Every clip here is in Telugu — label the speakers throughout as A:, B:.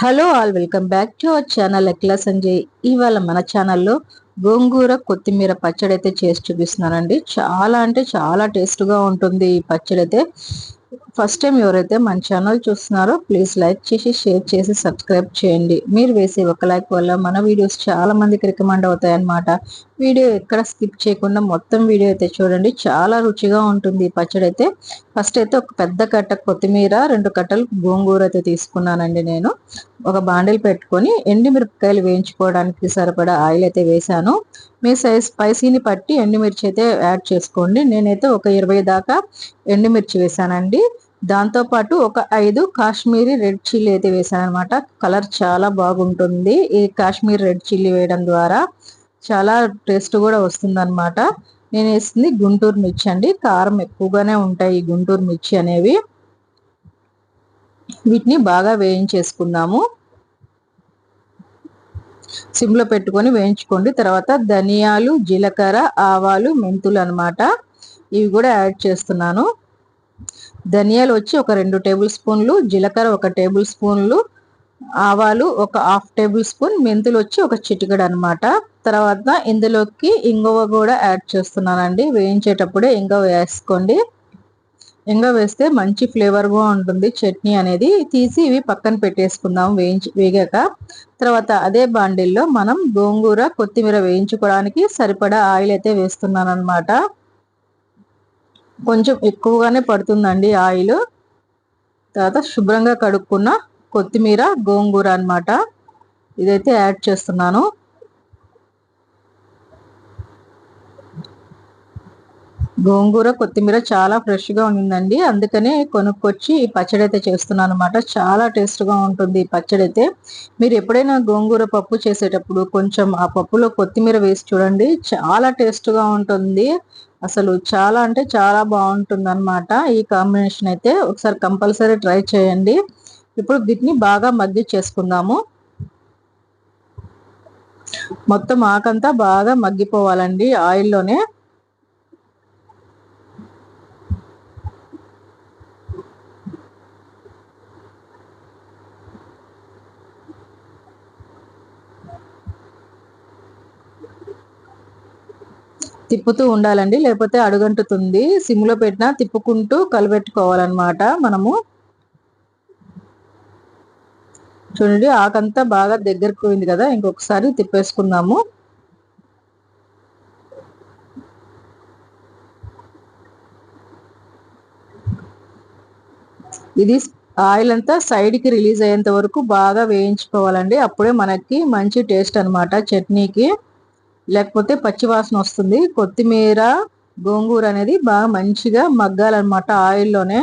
A: Hello all welcome back to our channel ఎక్లా Sanjay ఇవాళ మన ఛానల్లో గోంగూర కొత్తిమీర పచ్చడి అయితే చేసి చూపిస్తున్నానండి. చాలా అంటే చాలా టేస్ట్గా ఉంటుంది ఈ పచ్చడి అయితే ఫస్ట్ టైం ఎవరైతే మన ఛానల్ చూస్తున్నారో ప్లీజ్ లైక్ చేసి షేర్ చేసి సబ్స్క్రైబ్ చేయండి. మీరు వేసే ఒక లైక్ వల్ల మన వీడియోస్ చాలా మందికి రికమెండ్ అవుతాయి అన్నమాట వీడియో ఎక్కడ స్కిప్ చేయకుండా మొత్తం వీడియో అయితే చూడండి. చాలా రుచిగా ఉంటుంది పచ్చడి అయితే. ఫస్ట్ అయితే ఒక పెద్ద కట్ట కొత్తిమీర రెండు కట్టలు గోంగూర అయితే తీసుకున్నానండి నేను. ఒక బాండిల్ పెట్టుకొని ఎండుమిరపకాయలు వేయించుకోవడానికి సరిపడా ఆయిల్ అయితే వేసాను మీ సైజ్ స్పైసీని పట్టి ఎండుమిర్చి అయితే యాడ్ చేసుకోండి. నేనైతే ఒక ఇరవై దాకా ఎండుమిర్చి వేసానండి దాంతో పాటు ఒక ఐదు కాశ్మీరీ రెడ్ చిల్లీ అయితే వేసాను అనమాట కలర్ చాలా బాగుంటుంది. ఈ కాశ్మీర్ రెడ్ చిల్లీ వేయడం ద్వారా చాలా టేస్ట్ కూడా వస్తుందన్నమాట. నేను వేసింది గుంటూరు మిర్చి అండి. కారం ఎక్కువగానే ఉంటాయి ఈ గుంటూరు మిర్చి అనేవి. వీటిని బాగా వేయించేసుకుందాము. సిమ్లో పెట్టుకొని వేయించుకోండి. తర్వాత ధనియాలు జీలకర్ర ఆవాలు మెంతులు అనమాట ఇవి కూడా యాడ్ చేస్తున్నాను. ధనియాలు వచ్చి ఒక రెండు టేబుల్ స్పూన్లు జీలకర్ర ఒక టేబుల్ స్పూన్లు ఆవాలు ఒక హాఫ్ టేబుల్ స్పూన్ మెంతులు వచ్చి ఒక చిటికడు అనమాట తర్వాత ఇందులోకి ఇంగువ కూడా యాడ్ చేస్తున్నానండి. వేయించేటప్పుడే ఇంగువ వేసుకోండి. ఇంగువ వేస్తే మంచి ఫ్లేవర్గా ఉంటుంది చట్నీ అనేది. తీసి ఇవి పక్కన పెట్టేసుకుందాం వేయించి వేగాక. తర్వాత అదే బాండిల్లో మనం గోంగూర కొత్తిమీర వేయించుకోవడానికి సరిపడా ఆయిల్ అయితే వేస్తున్నాను అనమాట కొంచెం ఎక్కువగానే పడుతుందండి ఆయిల్. తర్వాత శుభ్రంగా కడుక్కున్న కొత్తిమీర గోంగూర అనమాట ఇదైతే యాడ్ చేస్తున్నాను. గోంగూర కొత్తిమీర చాలా ఫ్రెష్గా ఉండిందండి అందుకనే కొనుక్కొచ్చి ఈ పచ్చడి అయితే చేస్తున్నాను అనమాట చాలా టేస్ట్గా ఉంటుంది ఈ పచ్చడి అయితే మీరు ఎప్పుడైనా గోంగూర పప్పు చేసేటప్పుడు కొంచెం ఆ పప్పులో కొత్తిమీర వేసి చూడండి. చాలా టేస్ట్గా ఉంటుంది. అసలు చాలా అంటే చాలా బాగుంటుంది అనమాట ఈ కాంబినేషన్ అయితే ఒకసారి కంపల్సరీ ట్రై చేయండి. ఇప్పుడు వీటిని బాగా మగ్గి చేసుకుందాము. మొత్తం ఆకంతా బాగా మగ్గిపోవాలండి. ఆయిల్లోనే తిప్పుతూ ఉండాలండి. లేకపోతే అడుగంటుతుంది. సిమ్లో పెట్టినా తిప్పుకుంటూ కలబెట్టుకోవాలన్నమాట మనము. చూడండి ఆకంతా బాగా దగ్గరకు పోయింది కదా. ఇంకొకసారి తిప్పేసుకుందాము. ఇది ఆయిల్ అంతా సైడ్కి రిలీజ్ అయ్యేంత వరకు బాగా వేయించుకోవాలండి. అప్పుడే మనకి మంచి టేస్ట్ అనమాట చట్నీకి. లేకపోతే పచ్చివాసన వస్తుంది. కొత్తిమీర గోంగూర అనేది బాగా మంచిగా మగ్గాలన్నమాట ఆయిల్లోనే.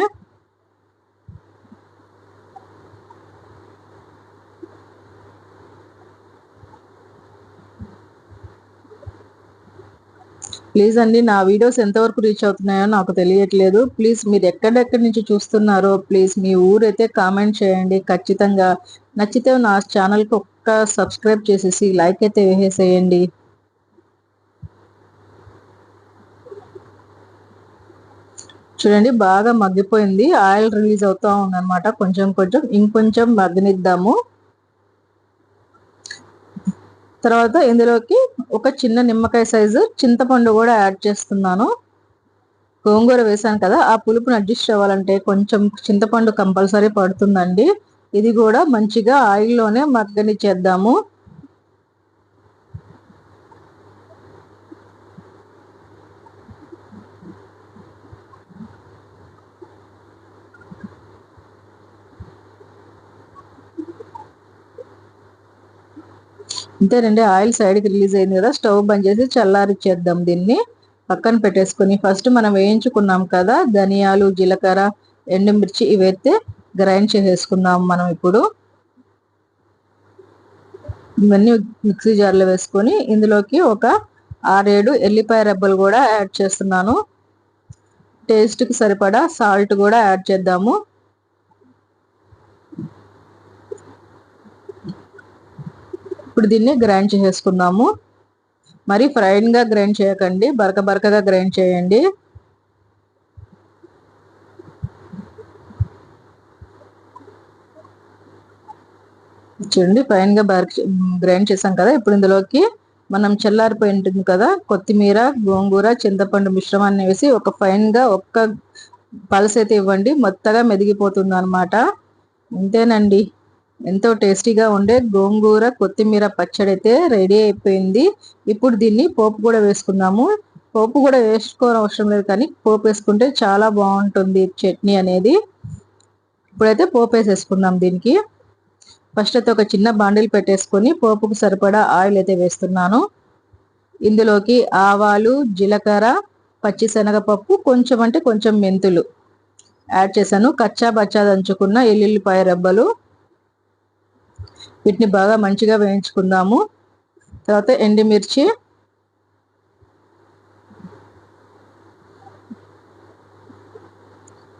A: ప్లీజ్ అండి నా వీడియోస్ ఎంతవరకు రీచ్ అవుతున్నాయో నాకు తెలియట్లేదు. ప్లీజ్ మీరు ఎక్కడెక్కడి నుంచి చూస్తున్నారో ప్లీజ్ మీ ఊరైతే కామెంట్ చేయండి. ఖచ్చితంగా నచ్చితే నా ఛానల్కి ఒక్క సబ్స్క్రైబ్ చేసేసి లైక్ అయితే వేసేసేయండి చూడండి బాగా మగ్గిపోయింది. ఆయిల్ రిలీజ్ అవుతూ ఉందన్నమాట. కొంచెం కొంచెం ఇంకొంచెం మగ్గనిద్దాము. తర్వాత ఇందులోకి ఒక చిన్న నిమ్మకాయ సైజు చింతపండు కూడా యాడ్ చేస్తున్నాను. గోంగూర వేసాను కదా ఆ పులుపుని అడ్జస్ట్ అవ్వాలంటే కొంచెం చింతపండు కంపల్సరీ పడుతుందండి. ఇది కూడా మంచిగా ఆయిల్లోనే మగ్గని చేద్దాము అంతేనండి ఆయిల్ సైడ్కి రిలీజ్ అయింది కదా స్టవ్ బంద్ చేసి చల్లారిచ్చేద్దాం దీన్ని. పక్కన పెట్టేసుకొని ఫస్ట్ మనం వేయించుకున్నాం కదా ధనియాలు జీలకర్ర ఎండుమిర్చి ఇవైతే గ్రైండ్ చేసేసుకుందాం మనం ఇప్పుడు. ఇవన్నీ మిక్సీ జార్లో వేసుకొని ఇందులోకి ఒక ఆరేడు ఎల్లిపాయ రెబ్బలు కూడా యాడ్ చేస్తున్నాను. టేస్ట్కి సరిపడా సాల్ట్ కూడా యాడ్ చేద్దాము. ఇప్పుడు దీన్ని గ్రైండ్ చేసేసుకుందాము. మరి ఫ్రైన్గా గ్రైండ్ చేయకండి. బరక బరకగా గ్రైండ్ చేయండి. చూడండి ఫైన్గా బరక గ్రైండ్ చేసాం కదా. ఇప్పుడు ఇందులోకి మనం చల్లారిపోయి ఉంటుంది కదా కొత్తిమీర గోంగూర చింతపండు మిశ్రమాన్ని వేసి ఒక ఫైన్గా ఒక్క పల్స్ అయితే ఇవ్వండి. మొత్తగా మెదిగిపోతుంది అనమాట అంతేనండి. ఎంతో టేస్టీగా ఉండే గోంగూర కొత్తిమీర పచ్చడి అయితే రెడీ అయిపోయింది. ఇప్పుడు దీన్ని పోపు కూడా వేసుకుందాము. పోపు కూడా వేసుకోవడం అవసరం లేదు కానీ పోపు వేసుకుంటే చాలా బాగుంటుంది చట్నీ అనేది. ఇప్పుడైతే పోపు వేసేసుకుందాం దీనికి. ఫస్ట్ అయితే ఒక చిన్న బాండిల్ పెట్టేసుకొని పోపుకు సరిపడా ఆయిల్ అయితే వేస్తున్నాను. ఇందులోకి ఆవాలు జీలకర్ర పచ్చిశనగపప్పు కొంచెం అంటే కొంచెం మెంతులు యాడ్ చేశాను. కచ్చా బచ్చా దంచుకున్న ఎల్లుల్లిపాయ రెబ్బలు వీటిని బాగా మంచిగా వేయించుకుందాము. తర్వాత ఎండుమిర్చి.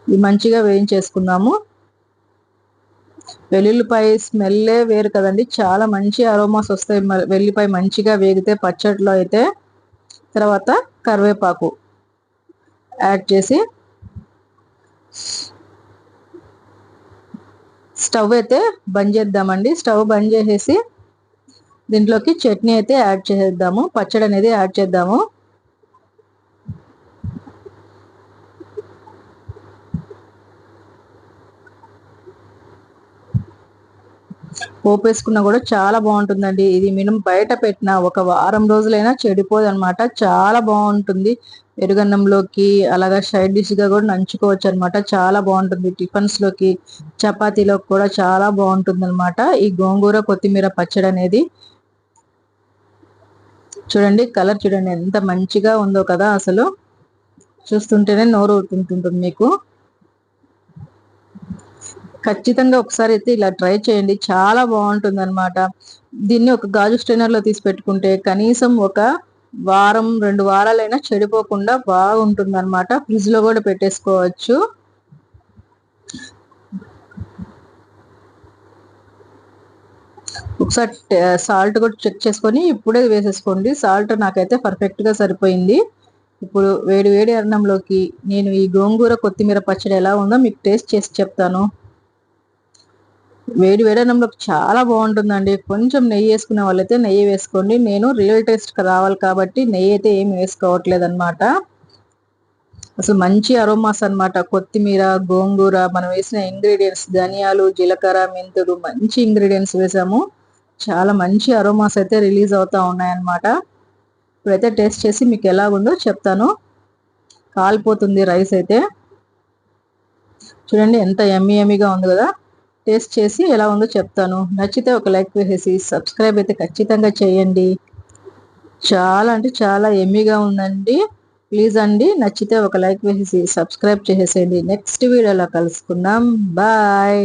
A: ఇవి మంచిగా వేయించేసుకుందాము వెల్లుల్లిపాయ స్మెల్లే వేరు కదండి. చాలా మంచి అరోమాస్ వస్తాయి. వెల్లిపాయ మంచిగా వేగితే పచ్చడిలో అయితే. తర్వాత కరివేపాకు యాడ్ చేసి స్టవ్ అయితే బంద్ చేద్దామండి. స్టవ్ బంద్ చేసేసి దీంట్లోకి చట్నీ అయితే యాడ్ చేసేద్దాము పచ్చడి అనేది యాడ్ చేద్దాము. పోపు వేసుకున్నా కూడా చాలా బాగుంటుందండి. ఇది మినిమం బయట పెట్టిన ఒక వారం రోజులైనా చెడిపోదు అనమాట చాలా బాగుంటుంది. పెరుగన్నంలోకి అలాగా సైడ్ డిష్గా కూడా నంచుకోవచ్చు అనమాట చాలా బాగుంటుంది. టిఫిన్స్లోకి చపాతీలోకి కూడా చాలా బాగుంటుంది అనమాట ఈ గోంగూర కొత్తిమీర పచ్చడి అనేది. చూడండి కలర్ చూడండి ఎంత మంచిగా ఉందో కదా అసలు. చూస్తుంటేనే నోరు ఊరుకుంటుంటుంది మీకు. ఖచ్చితంగా ఒకసారి అయితే ఇలా ట్రై చేయండి. చాలా బాగుంటుంది అనమాట దీన్ని ఒక గాజు స్ట్రైనర్లో తీసి పెట్టుకుంటే కనీసం ఒక వారం రెండు వారాలైనా చెడిపోకుండా బాగుంటుంది అనమాట ఫ్రిడ్జ్లో కూడా పెట్టేసుకోవచ్చు. ఒకసారి సాల్ట్ కూడా చెక్ చేసుకొని ఇప్పుడే వేసేసుకోండి. సాల్ట్ నాకైతే పర్ఫెక్ట్గా సరిపోయింది. ఇప్పుడు వేడి వేడి అన్నంలోకి నేను ఈ గోంగూర కొత్తిమీర పచ్చడి ఎలా ఉందో మీకు టేస్ట్ చేసి చెప్తాను. వేడి వేడనంలో చాలా బాగుంటుందండి. కొంచెం నెయ్యి వేసుకునే వాళ్ళైతే నెయ్యి వేసుకోండి. నేను రియల్ టేస్ట్ రావాలి కాబట్టి నెయ్యి అయితే ఏమి వేసుకోవట్లేదు అనమాట అసలు మంచి అరోమాస్ అనమాట కొత్తిమీర గోంగూర మనం వేసిన ఇంగ్రీడియంట్స్ ధనియాలు జీలకర్ర మెంతులు మంచి ఇంగ్రీడియంట్స్ వేసాము. చాలా మంచి అరోమాస్ అయితే రిలీజ్ అవుతా ఉన్నాయన్నమాట. ఇప్పుడైతే టేస్ట్ చేసి మీకు ఎలా ఉందో చెప్తాను. కాలిపోతుంది రైస్ అయితే. చూడండి ఎంత ఎమ్మి ఎమ్మిగా ఉంది కదా. టేస్ట్ చేసి ఎలా ఉందో చెప్తాను. నచ్చితే ఒక లైక్ వేసేసి సబ్స్క్రైబ్ అయితే ఖచ్చితంగా చేయండి. చాలా అంటే చాలా ఎమ్మిగా ఉందండి. ప్లీజ్ అండి నచ్చితే ఒక లైక్ వేసేసి సబ్స్క్రైబ్ చేసేసేయండి. నెక్స్ట్ వీడియోలో కలుసుకుందాం. బాయ్.